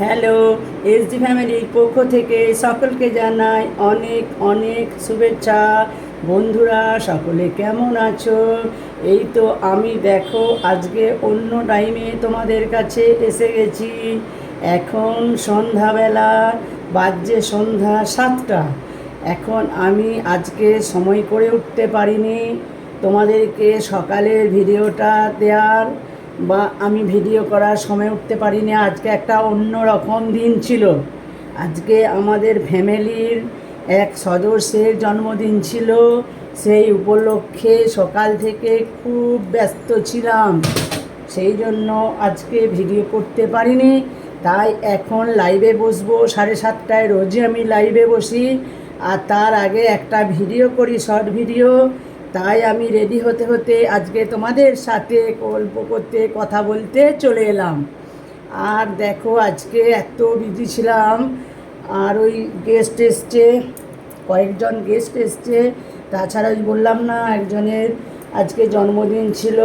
Hello, SD ফ্যামিলির পক্ষ থেকে সকলকে জানাই অনেক অনেক শুভেচ্ছা। বন্ধুরা, সকলে কেমন আছো? এই তো আমি দেখো, আজকে অন্য টাইমে তোমাদের কাছে এসে গেছি। এখন সন্ধ্যাবেলা, বাজছে সন্ধ্যা সাতটা। এখন আমি আজকে সময় করে উঠতে পারিনি। তোমাদেরকে সকালের ভিডিওটা দেওয়ার বা আমি ভিডিও করার সময় উঠতে পারিনি, আজকে একটা অন্য রকম দিন ছিল। আজকে আমাদের ফ্যামিলির এক সদস্যের জন্মদিন ছিল। সেই উপলক্ষে সকাল থেকে খুব ব্যস্ত ছিলাম। সেই জন্য আজকে ভিডিও করতে পারিনি। তাই এখন লাইভে বসবো, সাড়ে সাতটায় রোজই আমি লাইভে বসি। আর তার আগে একটা ভিডিও করি, শর্ট ভিডিও। তাই আমি রেডি হতে হতে আজকে তোমাদের সাথে গল্প করতে, কথা বলতে চলে এলাম। আর দেখো আজকে এত বিজি ছিলাম, আর ওই গেস্ট এসছে, কয়েকজন গেস্ট এসছে। তাছাড়া ওই বললাম না, একজনের আজকে জন্মদিন ছিল,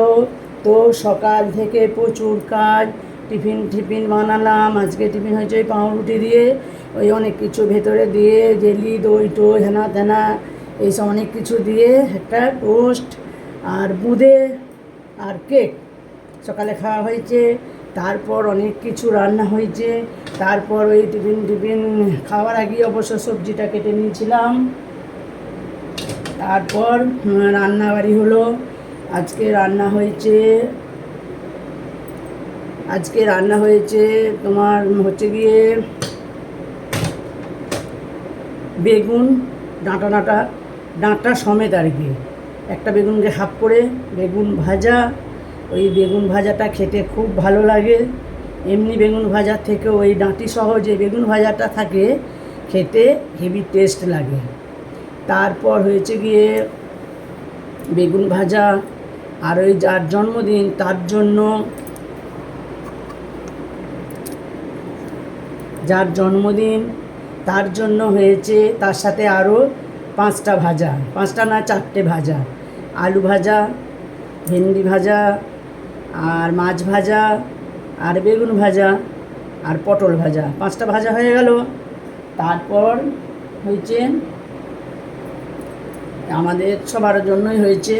তো সকাল থেকে প্রচুর কাজ, টিফিন টিফিন বানালাম। আজকে টিফিন হয়েছে ওই পাউরুটি দিয়ে, ওই অনেক কিছু ভেতরে দিয়ে, জেলি, দই, টই, হেনা তেনা এইসব অনেক কিছু দিয়ে, একটা টোস্ট আর বুঁদে আর কেক সকালে খাওয়া হয়েছে, তারপর অনেক কিছু রান্না হয়েছে, তারপর ওই টিফিন টিফিন খাওয়ার আগে অবশ্য সবজিটা কেটে নিয়েছিলাম। তারপর রান্নাবাড়ি হলো। আজকে রান্না হয়েছে, আজকে রান্না হয়েছে তোমার হচ্ছে গিয়ে বেগুন, ডাঁটা ডাঁটা। ডাঁটা সমেত আর কি। একটা বেগুনকে হাফ করে বেগুন ভাজা, ওই বেগুন ভাজাটা খেতে খুব ভালো লাগে। এমনি বেগুন ভাজার থেকে ওই ডাঁটি সহ যে বেগুন ভাজাটা থাকে, খেতে হেভি টেস্ট লাগে। তারপর হয়েছে গিয়ে বেগুন ভাজা আর ওই যার জন্মদিন তার জন্য যার জন্মদিন তার জন্য হয়েছে তার সাথে আরও পাঁচটা ভাজা, পাঁচটা না চারটে ভাজা। আলু ভাজা, ভেন্ডি ভাজা, আর মাছ ভাজা, আর বেগুন ভাজা, আর পটল ভাজা। পাঁচটা ভাজা হয়ে গেল। তারপর হয়েছে, আমাদের সবার জন্যই হয়েছে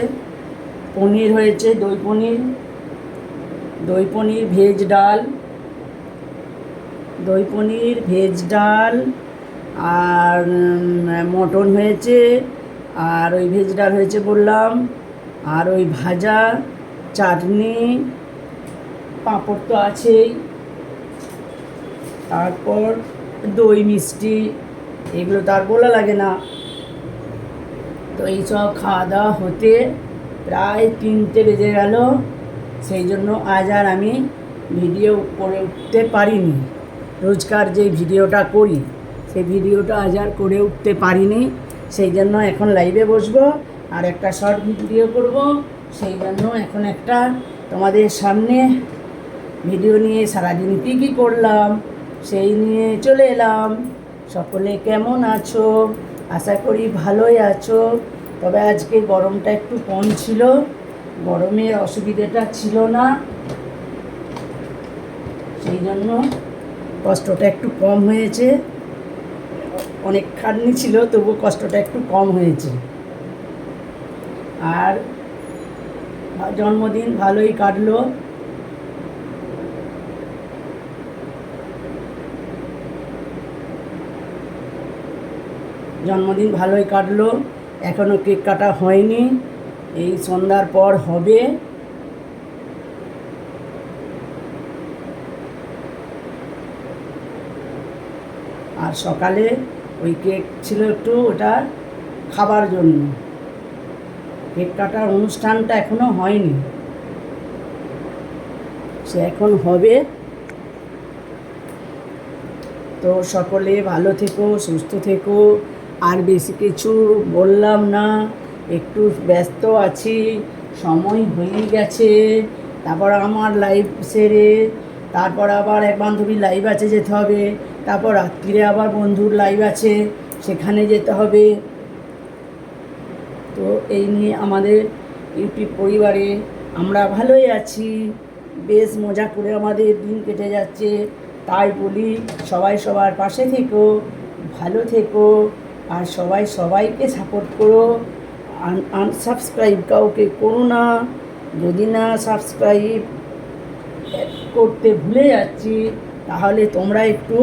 পনির হয়েছে, দই পনির। দই পনির, ভেজ ডাল। দই পনির, ভেজ ডাল আর মটন হয়েছে, আর ওই ভেজ ডাল হয়েছে বললাম, আর ওই ভাজা, চাটনি, পাঁপড় তো আছেই, তারপর দই, মিষ্টি, এগুলো তো আর বলা লাগে না। তো এইসব খাওয়া দাওয়া হতে প্রায় তিনটে বেজে গেল, সেই জন্য আজ আর আমি ভিডিও করে উঠতে পারিনি। রোজকার যে ভিডিওটা করি সেই ভিডিওটা আজ আর করে উঠতে পারিনি। সেই জন্য এখন লাইভে বসবো, আর একটা শর্ট ভিডিও করব। সেই জন্য এখন একটা তোমাদের সামনে ভিডিও নিয়ে সারাদিন কী কী করলাম, সেই নিয়ে চলে এলাম। সকলে কেমন আছো? আশা করি ভালোই আছো। তবে আজকে গরমটা একটু কম ছিল গরমের অসুবিধাটা ছিল না। সেই জন্য কষ্টটা একটু কম হয়েছে। অনেক খাটনি ছিল, তবু কষ্টটা একটু কম হয়েছে। আর জন্মদিন ভালোই কাটলো। জন্মদিন ভালোই কাটলো। এখনও কেক কাটা হয়নি। এই সন্ধ্যার পর হবে। আর সকালে ওই কেক ছিল একটু ওটা খাবার জন্য। কেক কাটার অনুষ্ঠানটা এখনও হয়নি। সে এখন হবে। তো সকলে ভালো থেকো, সুস্থ থেকো। আর বেশি কিছু বললাম না। একটু ব্যস্ত আছি। সময় হয়ে গেছে। তারপর আমার লাইভ সেরে। তারপর আবার এক বান্ধবীর লাইভ আছে যেতে হবে। তারপর রাত্রিরে আবার বন্ধুর লাইভ আছে, সেখানে যেতে হবে। তো এই নিয়ে আমাদের ইউটিউব পরিবারে আমরা ভালোই আছি। বেশ মজা করে আমাদের দিন কেটে যাচ্ছে। তাই বলি, সবাই সবার পাশে থেকো, ভালো থেকো, আর সবাই সবাইকে সাপোর্ট করো। আনসাবস্ক্রাইব কাউকে করো না। যদি না সাবস্ক্রাইব করতে ভুলে যাচ্ছি, তাহলে তোমরা একটু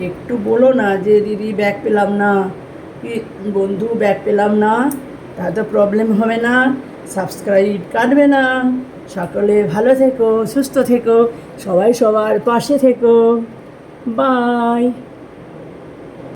একটু বলো না যে, দিদি, ব্যাগ পেলাম না। কি বন্ধু, ব্যাগ পেলাম না। তাতে প্রবলেম হবে না। সাবস্ক্রাইব কাটবে না। সকলে ভালো থেকো, সুস্থ থেকো। সবাই সবার পাশে থেকো। বাই